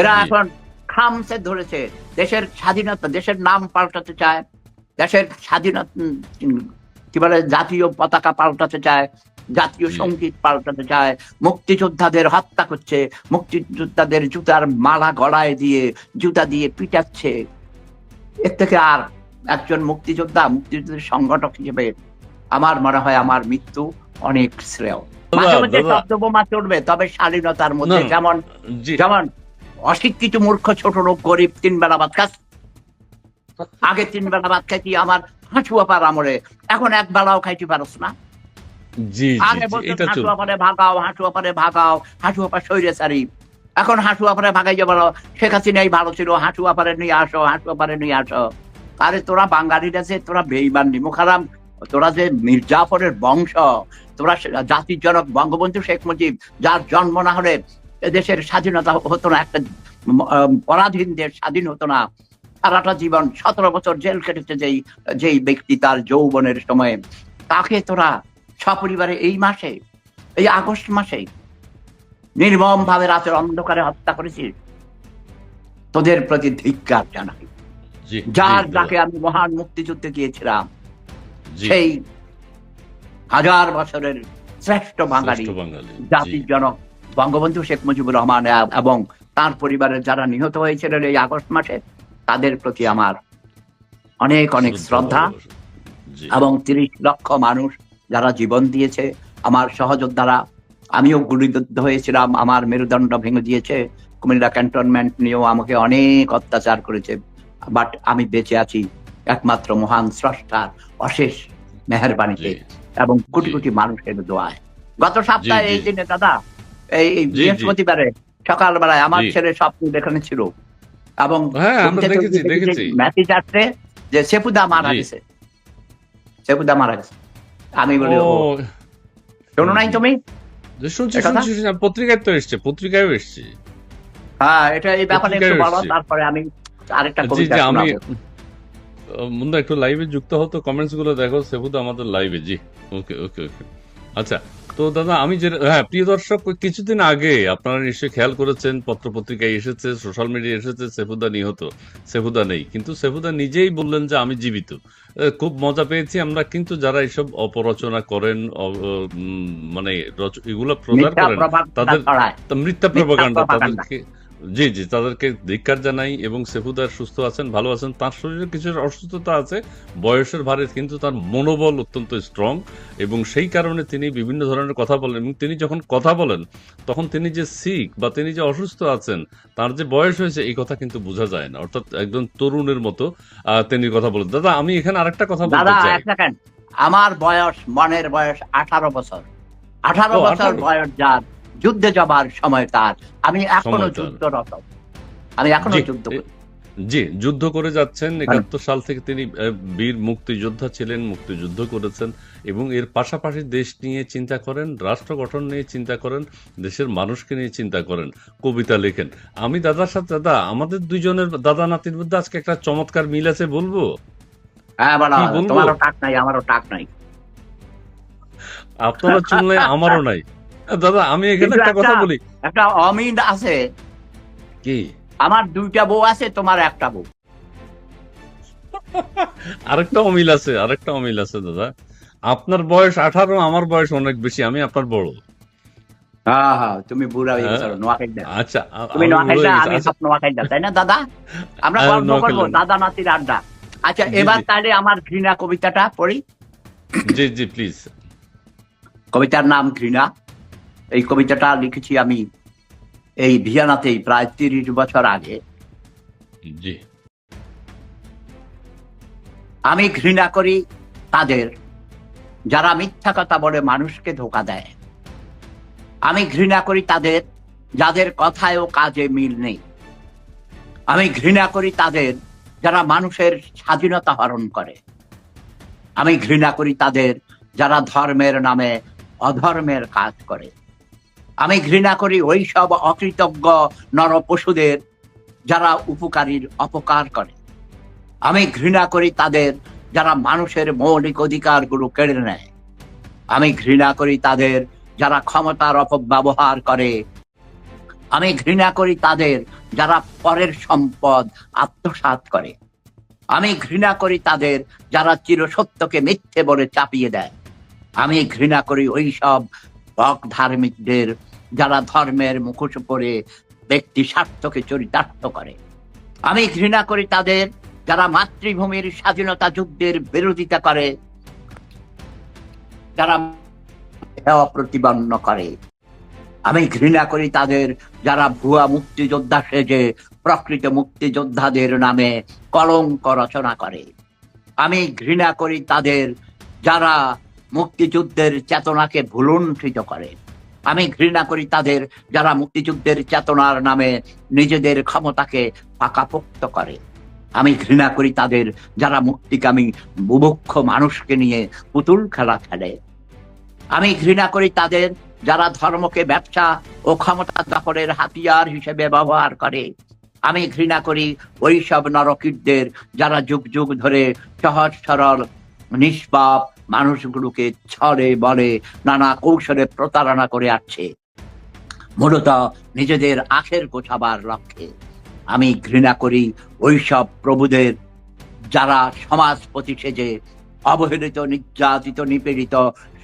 এরা এখন খামসে ধরেছে। দেশের স্বাধীনতা দেশের নাম পাল্টাতে চায়। দেশের স্বাধীনতা কি বলে জাতীয় পতাকা পাল্টাতে চায়। জাতীয়। সংগীত পাল্টাতে চায়। মুক্তিযোদ্ধাদের হত্যা করছে। মুক্তিযোদ্ধাদের জুতার মালা গলায় দিয়ে জুতা দিয়ে পিটাচ্ছে। এর থেকে আর একজন মুক্তিযোদ্ধা মুক্তিযুদ্ধের সংগঠক হিসেবে আমার মনে হয় আমার মৃত্যু অনেক শ্রেয়। দাদা, মাঝে শব্দ বোমা চড়বে তবে স্বাধীনতার মধ্যে যেমন যেমন অশিক্ষিত মূর্খ ছোট লোক গরিব তিন বেলা ভাত খাস। আগে তিন বেলা ভাত খাইতি আমার হাঁচু আপার আমলে এখন এক বেলাও খাইতে পারস না। আগে বলতো ভাগাও ভাগাও শরীরে সারি। এখন ভাগাই যাব শেখ হাসিনাই ভালো ছিল আপারে নিয়ে আসো আপারে নিয়ে আসো। আরে তোরা বাঙালিরা যে তোরা বেইমান নিমুখারাম তোরা যে মির্জাফরের বংশ তোরা জাতির জনক বঙ্গবন্ধু শেখ মুজিব যার জন্ম না হলে দেশের স্বাধীনতা হতো না একটা পরাধীন দেশ স্বাধীন হতো না। সারাটা জীবন সতেরো বছর জেল কেটেছে যেই যেই ব্যক্তি তার যৌবনের সময়ে। তাকে তোরা সপরিবারে এই মাসে এই আগস্ট মাসে নির্মম ভাবে রাতের অন্ধকারে হত্যা করেছিস। তোদের প্রতি ধিক্কার জানাই। যার যাকে আমি মহান মুক্তিযুদ্ধে গিয়েছিলাম সেই হাজার বছরের শ্রেষ্ঠ বাঙালি জাতির জনক বঙ্গবন্ধু শেখ মুজিবুর রহমান এবং তার পরিবারের যারা নিহত হয়েছিলেন এই আগস্ট মাসে তাদের প্রতি আমার অনেক অনেক শ্রদ্ধা এবং তিরিশ লক্ষ মানুষ যারা জীবন দিয়েছে আমার সহযোদ্ধারা আমিও গুলিবিদ্ধ হয়েছিলাম আমার মেরুদণ্ড ভেঙে দিয়েছে কুমিল্লা ক্যান্টনমেন্ট নিয়েও আমাকে অনেক অত্যাচার করেছে বাট আমি বেঁচে আছি একমাত্র মহান স্রষ্টার অশেষ মেহরবানিতে এবং কোটি। কোটি মানুষের দোয়ায়। গত সপ্তাহে এই দিনে দাদা এই। বৃহস্পতিবারে সকালবেলায় আমার ছেলে স্বপ্ন ছিল। এবং হ্যাঁ যে মেসেজ আসছে যে সেপুদা মারা গেছে। সেপুদা মারা গেছে। আমি বলি শোনো নাই তুমি? শুনছি শুনছি শুনছি, পত্রিকায় তো এসছে পত্রিকায় এসছে। হ্যাঁ এটা এই ব্যাপারে একটু বলো তারপরে আমি আরেকটা কবিতা আমি মুন্দা একটু লাইভে যুক্ত হতো কমেন্টসগুলো দেখো সেবু আমাদের লাইভে জি। ওকে ওকে ওকে আচ্ছা তো দাদা আমি যে হ্যাঁ প্রিয় দর্শক কিছুদিন আগে আপনারা নিশ্চয়ই খেয়াল করেছেন পত্র পত্রিকায় এসেছে সোশ্যাল মিডিয়ায় এসেছে সেফুদা নিহত সেফুদা নেই। কিন্তু সেফুদা নিজেই বললেন যে আমি জীবিত। খুব মজা পেয়েছি আমরা কিন্তু যারা এইসব অপরচনা করেন মানে এগুলো প্রচার করেন তাদের- মিথ্যা প্রপাগান্ডা তাদেরকে জি জি তাদেরকে ধিক্কার জানাই এবং সেফুদার সুস্থ আছেন ভালো আছেন। তার শরীরে কিছু অসুস্থতা আছে বয়সের ভারে কিন্তু তার মনোবল অত্যন্ত স্ট্রং এবং সেই কারণে তিনি বিভিন্ন ধরনের কথা বলেন এবং তিনি যখন কথা বলেন তখন তিনি যে সিক বা তিনি যে অসুস্থ আছেন তার যে বয়স হয়েছে এই কথা কিন্তু বোঝা যায় না। অর্থাৎ একজন তরুণের মতো তিনি কথা বলেন। দাদা আমি এখানে আরেকটা কথা বলতে চাই। আমার বয়স মনের বয়স আঠারো বছর। আঠারো বছর বয়স যার। যুদ্ধে যাবার সময় তার। আমি এখনও যুদ্ধরত। আমি এখনও যুদ্ধ জি যুদ্ধ করে যাচ্ছেন। একাত্তর সাল থেকে তিনি বীর মুক্তিযোদ্ধা ছিলেন মুক্তিযুদ্ধ করেছেন এবং এর পাশাপাশি দেশ নিয়ে চিন্তা করেন রাষ্ট্র গঠন নিয়ে চিন্তা করেন দেশের মানুষকে নিয়ে চিন্তা করেন কবিতা লেখেন। আমি দাদার সাথে দাদা আমাদের দুইজনের দাদা নাতির মধ্যে আজকে একটা চমৎকার মিল আছে বলব? হ্যাঁ বলো তোমারও টাক নাই আমারও টাক নাই। আপনারা চুনলে আমারও নাই। দাদা আমি এখানে একটা কথা বলি। একটা অমিল আছে। কি? আমার দুইটা বউ আছে তোমার একটা বউ। আরেকটা অমিল আছে আরেকটা অমিল আছে দাদা। আপনার বয়স আঠারো আমার বয়স অনেক বেশি আমি আপনার বড়। হ্যাঁ হ্যাঁ তুমি বুড়া হয়ে গেছো। নোয়াখাইদা আচ্ছা তুমি নোয়াখাইদা আমি আচ্ছা, সব নোয়াখাইদা তাই না দাদা? আমরা গল্প করব দাদা নাতির আড্ডা। আচ্ছা এবার। তাহলে আমার ঘৃণা কবিতাটা পড়ি। জি জি প্লিজ কবিতার নাম ঘৃণা। এই কবিতাটা লিখেছি আমি এই ভিয়ানাতেই প্রায় তিরিশ বছর আগে। জি। আমি ঘৃণা করি তাদের যারা মিথ্যা কথা বলে মানুষকে ধোকা দেয়। আমি ঘৃণা করি তাদের যাদের কথায় ও কাজে মিল নেই। আমি ঘৃণা করি তাদের যারা মানুষের স্বাধীনতা হরণ করে। আমি ঘৃণা করি তাদের যারা ধর্মের নামে অধর্মের কাজ করে। আমি ঘৃণা করি ওই সব অকৃতজ্ঞ নর পশুদের যারা উপকারীর অপকার করে। আমি ঘৃণা করি তাদের যারা মানুষের মৌলিক অধিকারগুলো কেড়ে নেয়। আমি ঘৃণা করি তাদের যারা ক্ষমতার অপব্যবহার করে। আমি ঘৃণা করি তাদের যারা পরের সম্পদ আত্মসাৎ করে। আমি ঘৃণা করি তাদের যারা চিরসত্যকে মিথ্যে বলে চাপিয়ে দেয়। আমি ঘৃণা করি ওই সব বক ধার্মিকদের, যারা ধর্মের মুখোশ পরে ব্যক্তি স্বার্থকে চরিতার্থ করে। আমি ঘৃণা করি তাদের, যারা মাতৃভূমির স্বাধীনতা যুদ্ধের বিরোধিতা করে, যারা প্রতিপন্ন করে। আমি ঘৃণা করি তাদের, যারা ভুয়া মুক্তিযোদ্ধা সেজে প্রকৃত মুক্তিযোদ্ধাদের নামে কলঙ্ক রচনা করে। আমি ঘৃণা করি তাদের, যারা মুক্তিযুদ্ধের চেতনাকে ভুলুণ্ঠিত করে। আমি ঘৃণা করি তাদের যারা মুক্তিযুদ্ধের চেতনার নামে নিজেদের ক্ষমতাকে পাকাপোক্ত করে। আমি ঘৃণা করি তাদের যারা মুক্তিকামী বুভুক্ষ মানুষকে নিয়ে পুতুল খেলা খেলে। আমি ঘৃণা করি তাদের যারা ধর্মকে ব্যবসা ও ক্ষমতা দখলের হাতিয়ার হিসেবে ব্যবহার করে। আমি ঘৃণা করি ওই সব নরকিটদের যারা যুগ যুগ ধরে সহজ সরল, নিষ্পাপ মানুষগুলোকে ছড়ে বলে নানা কৌশলে প্রতারণা করে আসছে মূলত নিজেদের আখের গোছাবার লক্ষ্যে। আমি ঘৃণা করি ওইসব প্রভুদের, যারা সমাজপতি সেজে অবহেলিত, নির্যাতিত, নিপীড়িত,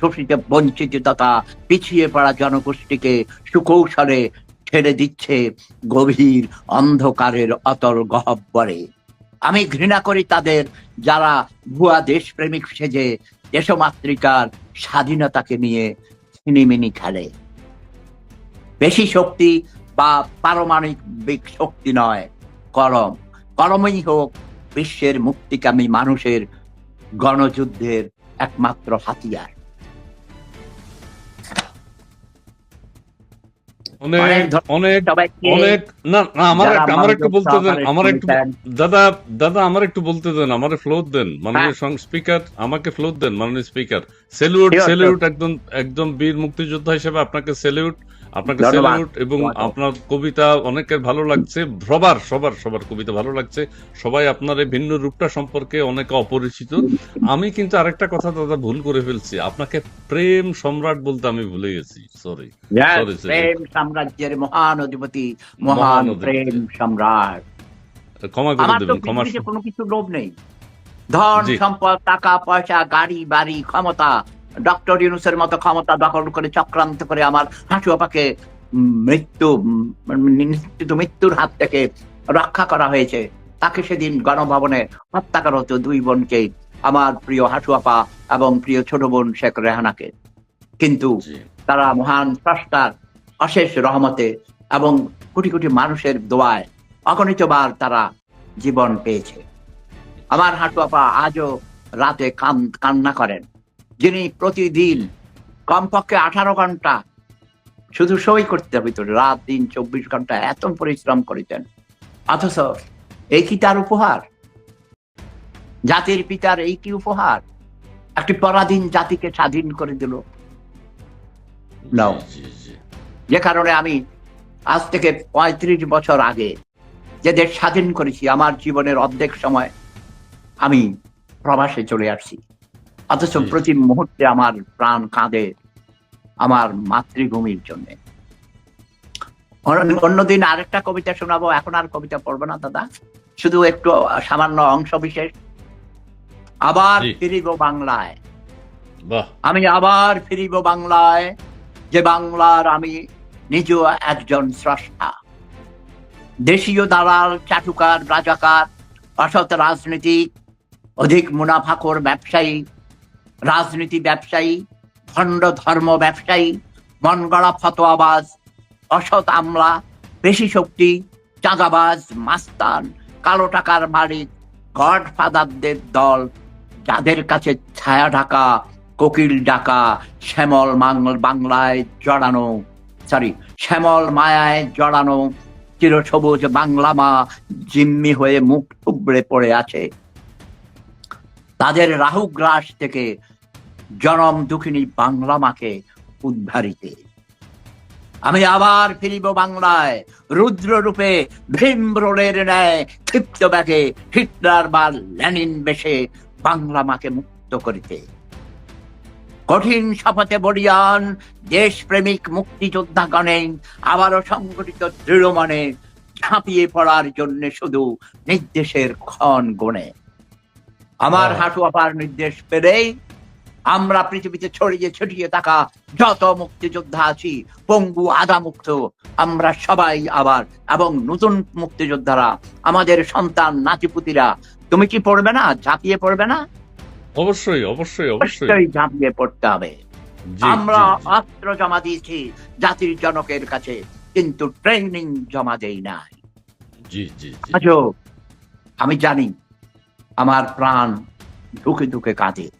শোষিত, বঞ্চিত তথা পিছিয়ে পড়া জনগোষ্ঠীকে সুকৌশলে ঠেলে দিচ্ছে গভীর অন্ধকারের অতল গহব্বরে। আমি ঘৃণা করি তাদের, যারা ভুয়া দেশপ্রেমিক সেজে দেশমাতৃকার স্বাধীনতাকে নিয়ে ছিনিমিনি খেলে। বেশি শক্তি বা পারমাণবিক শক্তি নয়, কলম। কলমই হোক বিশ্বের মুক্তিকামী মানুষের গণযুদ্ধের একমাত্র হাতিয়ার। অনেক অনেক অনেক না না আমার একটা- আমার একটু বলতে দেন আমার একটু দাদা দাদা আমার একটু বলতে দেন আমারে ফ্লোর দেন হ্যাঁ। মাননীয় স্পিকার আমাকে ফ্লোর দেন মাননীয় স্পিকার সেলুট একদম একদম বীর মুক্তিযোদ্ধা হিসেবে আপনাকে সেলিউট আপনাকে। সেলিউট এবং আপনার কবিতা অনেকের ভালো লাগছে সবার সবার সবার কবিতা ভালো লাগছে। সবাই আপনার এই ভিন্ন রূপটা সম্পর্কে অনেকে অপরিচিত। আমি কিন্তু আরেকটা কথা দাদা ভুল করে ফেলছি। আপনাকে প্রেম সম্রাট বলতে আমি ভুলে গেছি। সরি. প্রেম সাম্রাজ্যের মহান অধিপতি মহান মহান প্রেম সম্রাট। ক্ষমা করে দেবেন ক্ষমা কোনো কিছু লোভ নেই। ধন সম্পদ টাকা পয়সা গাড়ি বাড়ি ক্ষমতা ডক্টর ইউনুসের মতো ক্ষমতা দখল করে চক্রান্ত করে আমার হাঁটু আপাকে মৃত্যু নিশ্চিত মৃত্যুর হাত থেকে রক্ষা করা হয়েছে। তাকে সেদিন গণভবনে হত্যা করা হতো দুই বোনকে আমার প্রিয় হাঁটু আপা এবং প্রিয় ছোট বোন শেখ রেহানাকে। কিন্তু তারা মহান স্রষ্টার অশেষ রহমতে এবং কোটি কোটি মানুষের দোয়ায় অগণিতবার তারা জীবন পেয়েছে। আমার হাঁটু আপা আজও রাতে কান কান্না করেন। যিনি প্রতিদিন কমপক্ষে আঠারো ঘণ্টা শুধু সই করতে হবে তো রাত দিন চব্বিশ ঘণ্টা এত পরিশ্রম করেছেন অথচ এই কি তার উপহার? জাতির পিতার এই কি উপহার? একটি পরাধীন জাতিকে স্বাধীন করে দিল। যে কারণে আমি আজ থেকে পঁয়ত্রিশ বছর আগে যে দেশ স্বাধীন করেছি আমার জীবনের অর্ধেক সময় আমি প্রবাসে চলে আসছি। অথচ প্রতি মুহূর্তে আমার প্রাণ কাঁদে আমার মাতৃভূমির জন্য। অন্যদিন আরেকটা কবিতা শোনাবো এখন আর কবিতা পড়ব না দাদা। শুধু একটু সামান্য অংশ বিশেষ আবার ফিরিব বাংলায়। আমি আবার ফিরিব বাংলায় যে বাংলার আমি নিজেও একজন স্রষ্টা। দেশীয় দালাল চাটুকার রাজাকার অসৎ রাজনীতিক অধিক মুনাফাখোর ব্যবসায়ী রাজনীতি ব্যবসায়ী, ভণ্ড ধর্ম ব্যবসায়ী মন গড়া ফতোয়াবাজ, অসৎ আমলা পেশি শক্তি, চাঁদাবাজ, মাস্তান, কালো টাকার মালিক গড ফাদারদের দল, যাদের কাছে ছায়া ঢাকা, কোকিল ডাকা, শ্যামল মাংল বাংলায় জড়ানো সরি শ্যামল মায়ায় জড়ানো, চিরসবুজ বাংলা মা জিম্মি হয়ে মুখ থুবড়ে পড়ে আছে। তাদের রাহু গ্রাস থেকে জনম দুঃখিনী বাংলা মাকে উদ্ধারিতে। আমি আবার ফিরিব বাংলায় রুদ্র রূপে ভীমরোলের ন্যায় ক্ষিপ্ত ব্যাগে হিটলার বা ল্যানিন বেশে বাংলা মাকে মুক্ত করিতে। কঠিন শপথে বলিয়ান দেশপ্রেমিক মুক্তিযোদ্ধাগণে আবারও সংগঠিত দৃঢ় মনে ঝাঁপিয়ে পড়ার জন্য শুধু নির্দেশের ক্ষণ গণে। আমার হ্যাঁ। হাঁটু আপার নির্দেশ পেলেই আমরা পৃথিবীতে ছড়িয়ে ছড়িয়ে থাকা যত মুক্তিযোদ্ধা আছি পঙ্গু আদা মুক্ত। আমরা সবাই আবার এবং নতুন মুক্তিযোদ্ধারা আমাদের সন্তান নাতিপুতিরা তুমি কি পড়বে না? ঝাঁপিয়ে পড়বে না? অবশ্যই অবশ্যই অবশ্যই। ঝাঁপিয়ে পড়তে হবে। আমরা। অস্ত্র জমা দিয়েছি জাতির জনকের কাছে কিন্তু ট্রেনিং জমা দেই নাই। আমি জানি আমার প্রাণ ঢুকে ঢুকে কাঁদে।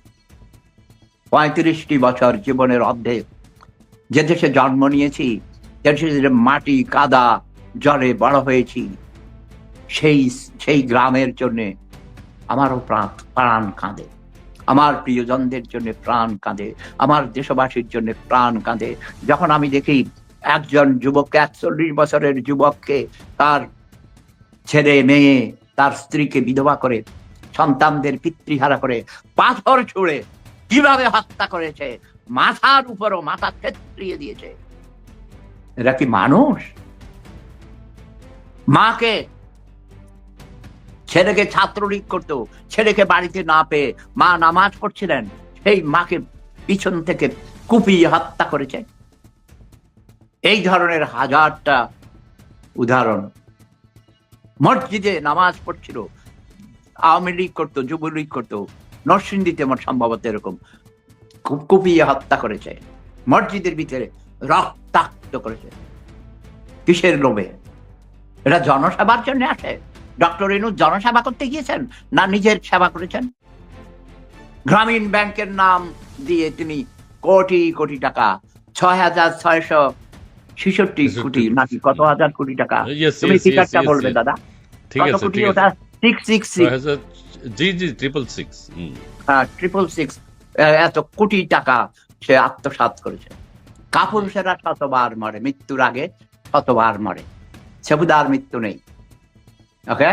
পঁয়ত্রিশটি বছর জীবনের অর্ধেক যে দেশে জন্ম নিয়েছি, যে দেশে মাটি, কাদা, জলে বড় হয়েছি, সেই সেই গ্রামের জন্যে আমারও প্রাণ প্রাণ কাঁদে। আমার প্রিয়জনদের জন্য প্রাণ কাঁদে, আমার দেশবাসীর জন্য প্রাণ কাঁদে। যখন আমি দেখি একজন যুবককে, একচল্লিশ বছরের যুবককে, তার ছেলে, মেয়ে, তার স্ত্রীকে বিধবা করে, সন্তানদের পিতৃহারা করে, পাথর ছুঁড়ে কীভাবে হত্যা করেছে? মাথার উপরও মাথা থেত্রিয়ে দিয়েছে। এরা কি মানুষ? মাকে ছেলেকে ছাত্রলীগ করতো, ছেলেকে বাড়িতে না পেয়ে মা নামাজ পড়ছিলেন, সেই মাকে পিছন থেকে কুপিয়ে হত্যা করেছে। এই ধরনের হাজারটা উদাহরণ। মসজিদে নামাজ পড়ছিল, আওয়ামী লীগ করতো, যুবলীগ করতো নরসিংদীতে মোট সম্ভবত এরকম কুপিয়ে হত্যা করেছে। মসজিদের ভিতরে রক্তাক্ত করেছে। কিসের লোভে? এটা জনসেবার জন্য আসে ডক্টর ইনু জনসেবা করতে গিয়েছেন না নিজের সেবা করেছেন? গ্রামীণ ব্যাংকের নাম দিয়ে তিনি কোটি কোটি টাকা ছয় হাজার ছয়শো ছেষট্টি কোটি নাকি কত হাজার কোটি টাকা? তুমি ফিগারটা বলবে দাদা। কত কোটি ওটা? Six six six G G triple six triple six এত কোটি টাকা সে আত্মসাৎ করেছে। কাপুরুষেরা শতবার মরে মৃত্যুর আগে শতবার মরে। সেবুদার মৃত্যু নেই ওকে?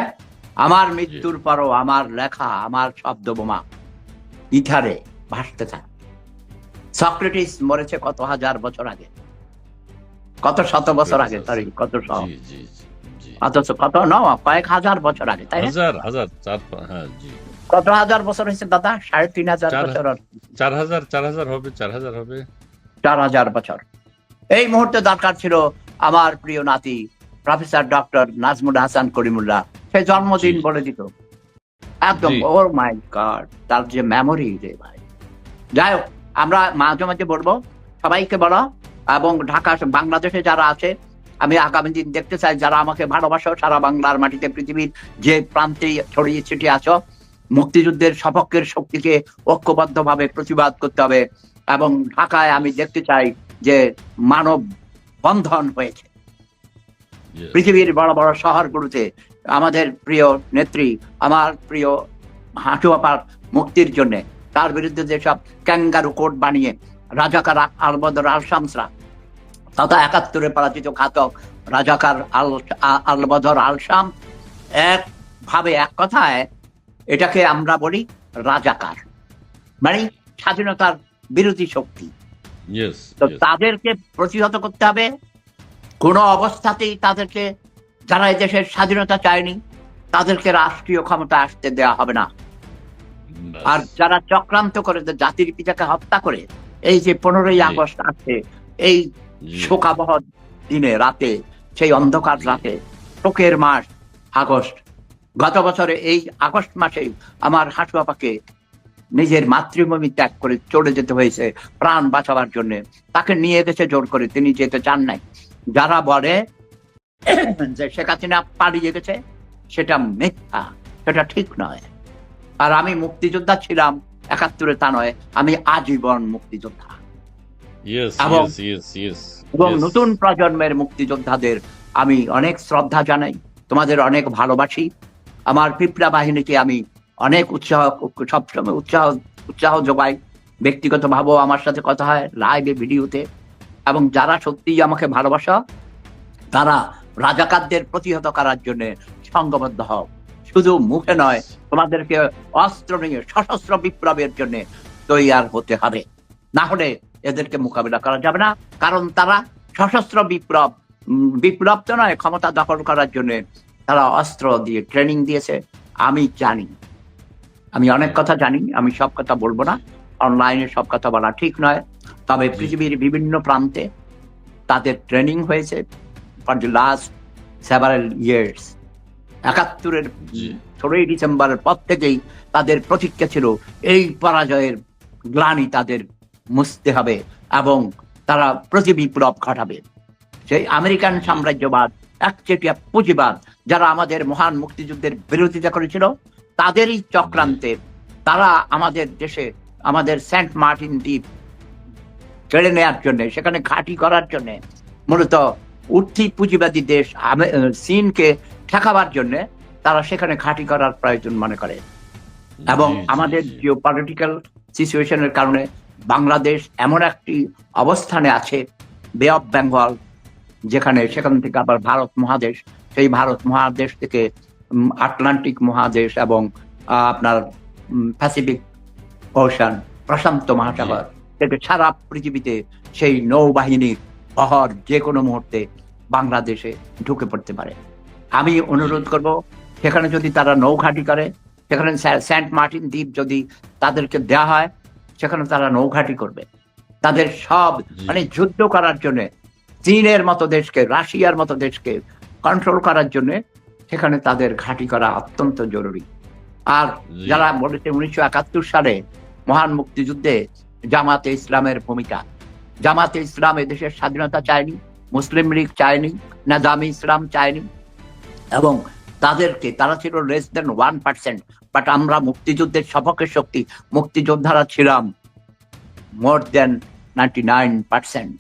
আমার মৃত্যুর পরও আমার লেখা আমার শব্দ বোমা ইথারে ভাসতে থাকে। সক্রেটিস মরেছে কত হাজার বছর আগে? কত শত বছর আগে সরি কত শ- জি জি জি, জি। অথচ কত? ন কয়েক হাজার বছর আগে তাই হাজার হাজার চার হ্যাঁ জি। কত হাজার বছর হয়েছে দাদা? সাড়ে তিন হাজার বছর। চার হাজার চার হাজার হবে চার হাজার হবে। চার হাজার বছর। এই মুহূর্তে দরকার ছিল আমার প্রিয় নাতি প্রফেসর ডক্টর নাজমুল হাসান করিমুল্লাহ। সে জন্মদিন বলে দিত। একদম। ওর মাই গড তার যে মেমোরি রে ভাই। যাই হোক আমরা মাঝে মাঝে বলব সবাইকে বলো এবং ঢাকা বাংলাদেশে যারা আছে আমি আগামী দিন দেখতে চাই যারা আমাকে ভালোবাসো সারা বাংলার মাটিতে পৃথিবীর যে প্রান্তে ছড়িয়ে ছিটিয়ে আছো মুক্তিযুদ্ধের সপক্ষের শক্তিকে ঐক্যবদ্ধভাবে প্রতিবাদ করতে হবে এবং ঢাকায় আমি দেখতে চাই যে মানব বন্ধন হয়েছে। পৃথিবীর বড় বড় শহরগুলোতে আমাদের প্রিয় নেত্রী আমার প্রিয় হাঁটুয়াপার মুক্তির জন্য তার বিরুদ্ধে যেসব ক্যাঙ্গারু কোর্ট বানিয়ে রাজাকার আলবদর আল শামসরা তথা একাত্তরে পরাজিত ঘাতক রাজাকার আল আলবদর আল শাম এক ভাবে এক কথায় এটাকে আমরা বলি রাজাকার। মানে স্বাধীনতার বিরোধী শক্তি। তো তাদেরকে প্রতিহত করতে হবে। কোনো অবস্থাতেই তাদেরকে যারা এই দেশের স্বাধীনতা চায়নি তাদেরকে রাষ্ট্রীয় ক্ষমতা আসতে দেওয়া হবে না। আর যারা চক্রান্ত করে জাতির পিতাকে হত্যা করে এই যে পনেরোই আগস্ট আছে এই শোকাবহ দিনে, রাতে, সেই অন্ধকার রাতে, শোকের মাস, আগস্ট। গত বছরে এই আগস্ট মাসেই আমার হাঁটুয়াপাকে নিজের মাতৃভূমি ত্যাগ করে চলে যেতে হয়েছে প্রাণ বাঁচাবার জন্য। তাকে নিয়ে গেছে জোর করে তিনি যেতে চান নাই। যারা বলে যে শেখ হাসিনা পালিয়ে গেছে, সেটা মিথ্যা, সেটা ঠিক নয়। আর আমি মুক্তিযোদ্ধা ছিলাম, একাত্তরে তা নয়, আমি আজীবন মুক্তিযোদ্ধা। এবং- নতুন প্রজন্মের মুক্তিযোদ্ধাদের আমি অনেক শ্রদ্ধা জানাই তোমাদের অনেক ভালোবাসি। আমার পিপড়া বাহিনীকে আমি অনেক উৎসাহ সবসময় উৎসাহ উৎসাহ যোগাই। ব্যক্তিগতভাবেও আমার সাথে কথা হয় লাইভে ভিডিওতে এবং যারা সত্যিই আমাকে ভালোবাসা তারা রাজাকারদের প্রতিহত করার জন্য সংঘবদ্ধ হও। শুধু মুখে নয় তোমাদেরকে অস্ত্র নিয়ে সশস্ত্র বিপ্লবের জন্য তৈয়ার হতে হবে। না হলে এদেরকে মোকাবিলা করা যাবে না। কারণ তারা সশস্ত্র বিপ্লব বিপ্লব তো নয় ক্ষমতা দখল করার জন্য তারা অস্ত্র দিয়ে ট্রেনিং দিয়েছে। আমি জানি। আমি অনেক কথা জানি আমি সব কথা বলব না। অনলাইনে সব কথা বলা ঠিক নয়। তবে পৃথিবীর বিভিন্ন প্রান্তে তাদের ট্রেনিং হয়েছে for the last several years একাত্তরের ষোলোই ডিসেম্বরের পর থেকেই তাদের প্রতিজ্ঞা ছিল এই পরাজয়ের গ্লানি তাদের মুছতে হবে এবং তারা প্রতি বিপ্লব ঘটাবে সেই আমেরিকান সাম্রাজ্যবাদ একচেটিয়া পুঁজিবাদ যারা আমাদের মহান মুক্তিযুদ্ধের বিরোধিতা করেছিল তাদেরই চক্রান্তে তারা আমাদের দেশে আমাদের সেন্ট মার্টিন দ্বীপ কেড়ে নেওয়ার জন্য সেখানে ঘাঁটি করার জন্য মূলত উঠতি পুঁজিবাদী দেশ চীনকে ঠেকাবার জন্য তারা সেখানে ঘাঁটি করার প্রয়োজন মনে করে এবং আমাদের। জিও পলিটিক্যাল সিচুয়েশনের কারণে বাংলাদেশ এমন একটি অবস্থানে আছে বে অফ বেঙ্গল যেখানে সেখান থেকে আবার ভারত মহাদেশ। সেই ভারত মহাদেশ থেকে আটলান্টিক মহাদেশ এবং আপনার প্যাসিফিক ওশান প্রশান্ত মহাসাগর থেকে সারা পৃথিবীতে সেই নৌবাহিনীর বহর যে কোনো মুহূর্তে বাংলাদেশে ঢুকে পড়তে পারে। আমি অনুরোধ করব, সেখানে যদি তারা নৌঘাটি করে, সেখানে সেন্ট মার্টিন দ্বীপ যদি তাদেরকে দেওয়া হয় সেখানে তারা নৌঘাটি করবে। তাদের সব মানে যুদ্ধ করার জন্য চীনের মতো দেশকে রাশিয়ার মতো দেশকে কন্ট্রোল করার জন্য সেখানে তাদের ঘাঁটি করা অত্যন্ত জরুরি। আর যারা বলেছে উনিশশো একাত্তর সালে মহান মুক্তিযুদ্ধে জামাতে ইসলামের ভূমিকা। জামাতে ইসলাম এদেশের স্বাধীনতা চায়নি মুসলিম লীগ চায়নি না দামি ইসলাম চায়নি এবং তাদেরকে তারা ছিল less than one percent but আমরা মুক্তিযুদ্ধের সপক্ষে শক্তি মুক্তিযোদ্ধারা ছিলাম more than ninety nine percent